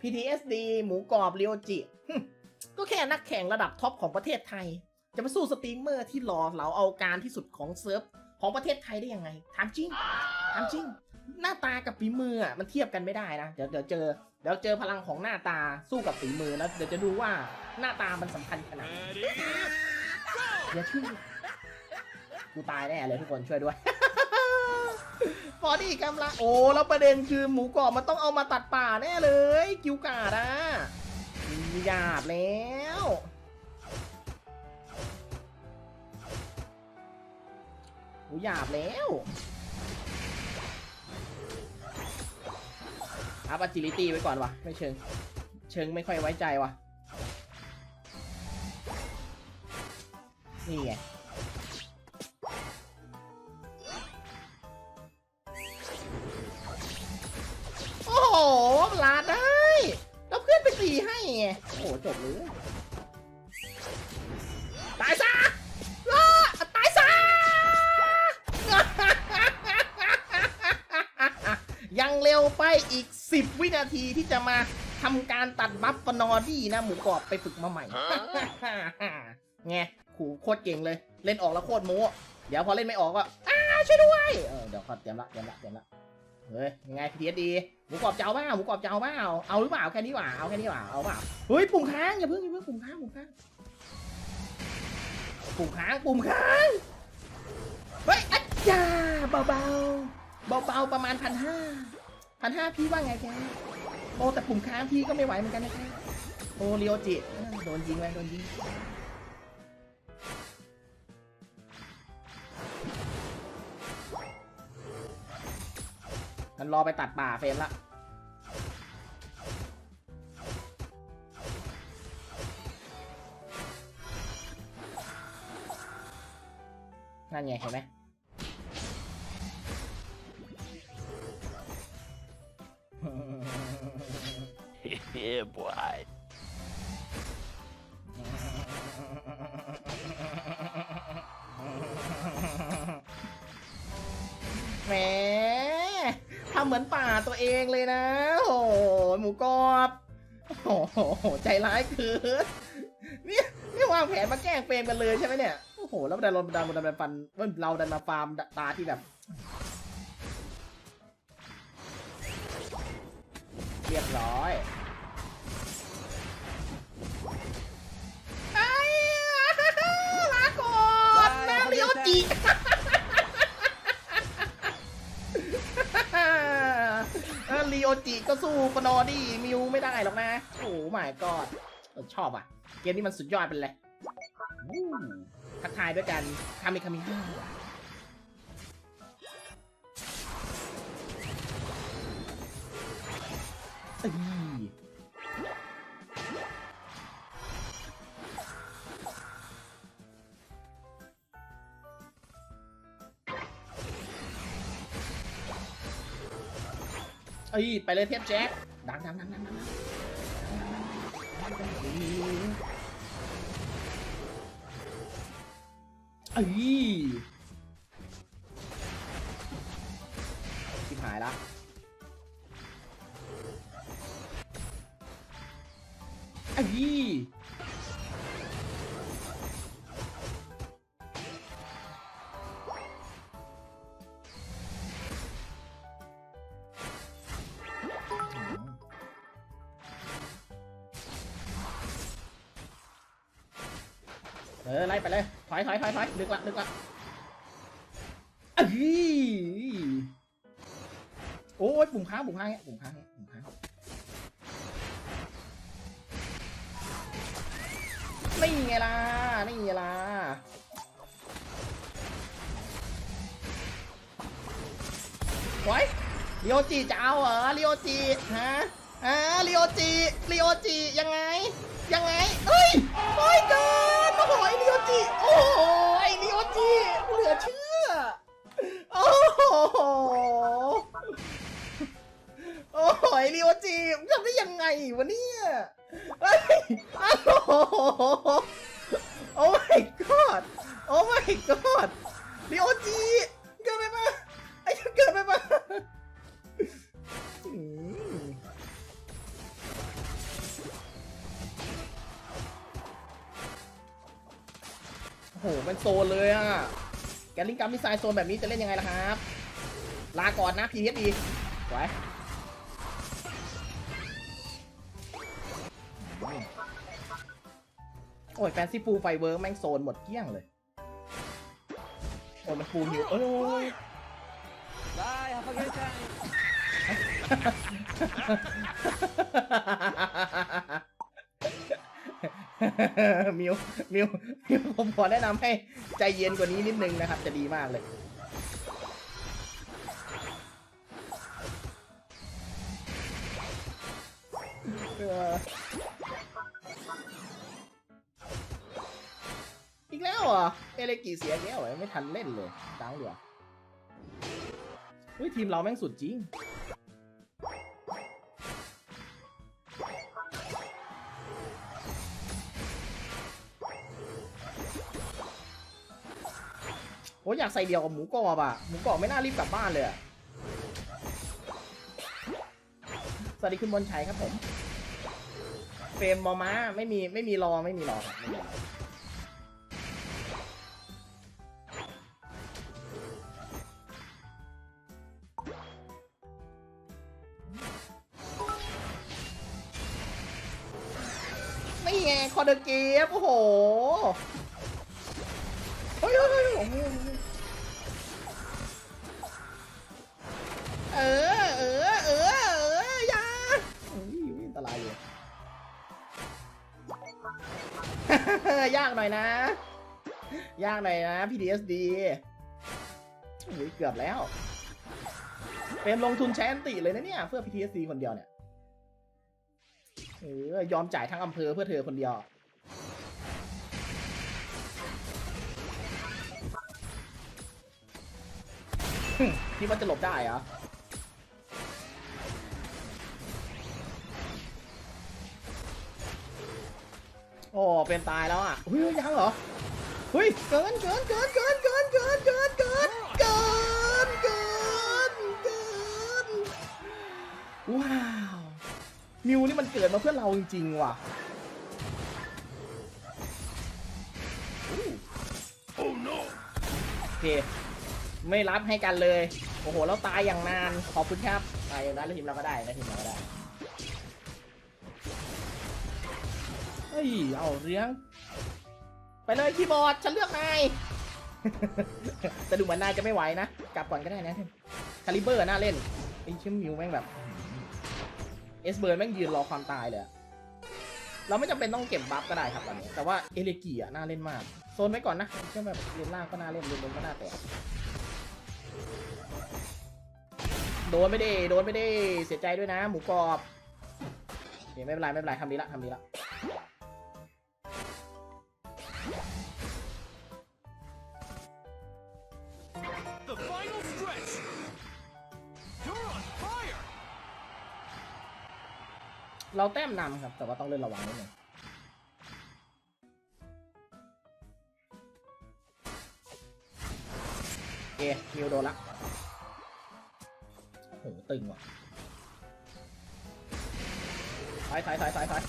PTSD หมูกรอบเรียวจิก็แค่นักแข่งระดับท็อปของประเทศไทย จะมาสู้สตรีมเมอร์ที่หล่อเหลาเอาการที่สุดของเซิร์ฟของประเทศไทยได้ยังไงถามจริงถามจริง หน้าตากับฝีมืออะมันเทียบกันไม่ได้นะเดี๋ยวเดี๋ยวเจอเดี๋ยวเจอพลังของหน้าตาสู้กับฝีมือแล้วเดี๋ยวจะดูว่าหน้าตามันสำคัญขนาดไหนอย่าชื่อกูตายแน่เลยทุกคนช่วยด้วย ฟอดี้กำลังโอ้แล้วประเด็นคือหมูกรอบมันต้องเอามาตัดป่าแน่เลย กิวกาดอะหยาบแล้วโอ้หยาบแล้วอัพ agility ไว้ก่อนวะไม่เชิง เชิงไม่ค่อยไว้ใจวะนี่ไง ไงโอ้โหจบเลยตายซะล่าตายซะยังเร็วไปอีก 10 วินาทีที่จะมาทำการตัดบัฟฟนอดี้นะ หมูกรอบไปฝึกมาใหม่ไงขู่โคตรเก่งเลย เล่นออกแล้วโคตรโม้เดี๋ยวพอเล่นไม่ออกก็อ้าช่วยด้วยเออเดี๋ยวขอเตรียมละเตรียมละเตรียมละ เฮ้ยยังไงพีเอสดีหมูกรอบจะเอาเปล่าหมูกรอบจะเอาเปล่าเอาหรือเปล่าแค่นี้ว่าเอาแค่นี้ว่าเอาเปล่าเฮ้ยปุ่มค้างอย่าเพิ่งอย่าเพิ่งปุ่มค้างปุ่มค้างปุ่มค้างปุ่มค้างเฮ้ยอัจจาเบาเบาเบาเบาๆประมาณพันห้าพันห้าพี่ว่าไงแกโอ้แต่ปุ่มค้างพี่ก็ไม่ไหวเหมือนกันนะครับโอ้เรียวจิโดนยิงไปโดนยิง มันรอไปตัดป่าเฟรมละนั่นไงเห็นไหมเฮ้ยบอย ทำเหมือนป่าตัวเองเลยนะ โอ้หหมูกรอบโอ้โหใจร้ายเกินเนี่ยนี่วางแผนมาแกล้งเฟรมกันเลยใช่ไหมเนี่ย โอ้โห แล้วดันเราดันเราดันมาฟันเราดันมาฟาร์มตาที่แบบ เรียบร้อยไอ้ลาก่อนนาเรียวจิ โอจิก็สู้ฟนอดี้มิวไม่ได้หรอกนะ โอ้หม่ก็ชอบอะ เกมนี้มันสุดยอดเป็นเลยทักทายด้วยกันคามิคามิฮ่าเอ้ อ้ยไปเลยเทพแจ็คดังดังดังดังดังดังเอ้ย เออไล่ไปเลยถอยถอยถอยถอยดึกละดึกละอ้ยโอ้ยปุ่มค้างปุ่มค้างเนี่ยปุ่มค้างเนี่ยปุ่มค้างนี่ไงล่ะนี่ไงล่ะไว้เรียวจิจะเอาเหรอเรียวจิฮะฮะเรียวจิเรียวจิยังไง ยังไงเอ้ยโอ้ยเกิ จิโอ้โหไอ้เรียวจิเหลือเชื่อ โอ้โห โอ้โหไอ้เรียวจิมึงทำได้ยังไงวะเนี่ยเฮ้ยโอ้โหโอ้ my god โอ้ my god นิโอจิ เป็นโซนเลยอะแกลิงกัมมิสไซล์โซนแบบนี้จะเล่นยังไงล่ะครับ ลาก่อนนะ PSD ไว้โอ้ยแฟนซีฟูไฟเวิร์กแม่งโซนหมดเกลี้ยงเลย โอ้ยมันฟูหิวเอ้ย Bye, have a good time. มิวมิวมิวผมขอแนะนำให้ใจเย็นกว่านี้นิดนึงนะครับ จะดีมากเลย อีกแล้วเหรอ เอเลกีเสียอีกแล้วไม่ทันเล่นเลยดังเหลือเฮ้ยทีมเราแม่งสุดจริง อยากใส่เดียวกับหมูกรอบอะ หมูกรอบไม่น่ารีบกลับบ้านเลยสวัสดีคุณบอลชัยครับผม เฟรมมอม้าไม่มีไม่มีรอไม่มีรอครับไม่มีรอไม่ไงคอเดอร์เกฟโอ้โหเฮ้ยเฮ้ยเฮ้ยโอ้โหน่อยนะ ยากหน่อยนะ PTSD เกือบแล้ว เป็นลงทุนใช้อันติเลยนะเนี่ย เพื่อ PTSD คนเดียวเนี่ยเออยอมจ่ายทั้งอำเภอเพื่อเธอคนเดียวคิดว่าจะหลบได้เหรอ อ้เป็นตายแล้วอะเฮ้ยยังเหรอเฮ้ยเกินเกินเกินเกินเกินเกินเกินเกินเกินเกินเกินว้าวมิวนี่มันเกิดมาเพื่อเราจริงๆว่ะ Oh no! โอเคไม่รับให้กันเลย โอ้โหแล้วตายอย่างนาน ขอบคุณครับ ตายอย่างนั้นแล้วทีมเราก็ได้นะทีมเราก็ได้ ยเอาเลี้ยงไปเลยคีย์บอร์ดฉันเลือกนายแต่ดูเหมือนนายจะไม่ไหวนะ กลับก่อนก็ได้นะคาลิเบอร์น่าเล่นไอ้ชิมมิวแม่งแบบเอสเบิร์นแม่งยืนรอความตายเลยอะเราไม่จำเป็นต้องเก็บบัฟก็ได้ครับตอนนี้แต่ว่าเอเลกีอะน่าเล่นมากโซนไว้ก่อนนะเชื่อแบบเลนล่างก็น่าเล่นเลนบนก็น่าแตกโดนไม่ได้โดนไม่ได้เสียใจด้วยนะ หมูกรอบโอเคไม่เป็นไรไม่เป็นไรทำดีละทำดีละ เราแต้มนำครับ แต่ว่าต้องเล่นระวังนิดนึงโอเคิวโดนละโหตึงว่ะถอยถอยถอยถอยถอย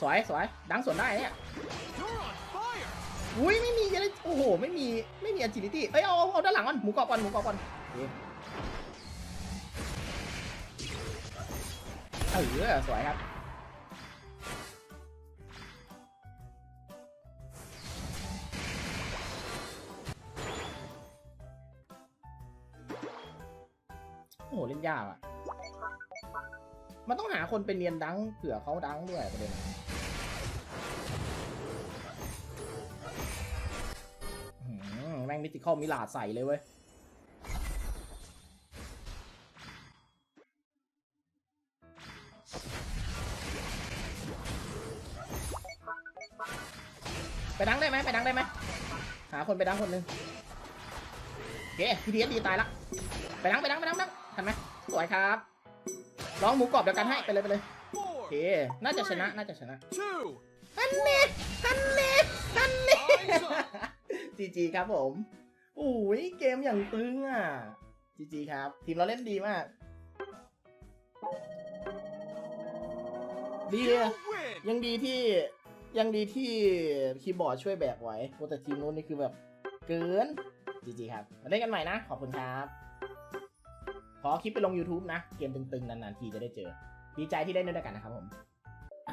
สวยสวยดังสวนได้เนี่ย อุ้ยไม่มีอะไรโอ้โหไม่มีไม่มี agility เอ้ยเอาเอาเอาด้านหลังก่อนหมูกรอบก่อนหมูกรอบก่อนโอเออสวยครับโอ้โหเล่นยากอะ มันต้องหาคนเป็นเนียนดังเผื่อเขาดังด้วยประเด็น ม่งมิติคอลมิลาดใส่เลยเว้ยไปดังได้ไหมไปดังได้ไหมหาคนไปดังคนหนึ่งโอเคพีดีเอสดีตายละไปดังไปดังไปดังไปดังทันไหมสวยครับลองหมูกรอบเดียวกันให้ไปเลยไปเลยโอ Four, เคน่าจะชนะน่าจะชนะ two, ฮันเน่ฮันเน่ฮันเน่ Eyes up. จีจีครับผมอุ้ยเกมอย่างตึงอะจีจีครับ ทีมเราเล่นดีมากดีอะ You win! ยังดีที่ยังดีที่คีย์บอร์ดช่วยแบกไว้โอ้แต่ทีมนู้นนี่คือแบบเกินจีจีครับมาเล่นกันใหม่นะ ขอบคุณครับขอคลิปไปลง YouTube นะ เกมตึงๆ นานๆ ทีจะได้เจอ ดีใจที่ได้เล่นด้วยกันนะครับผม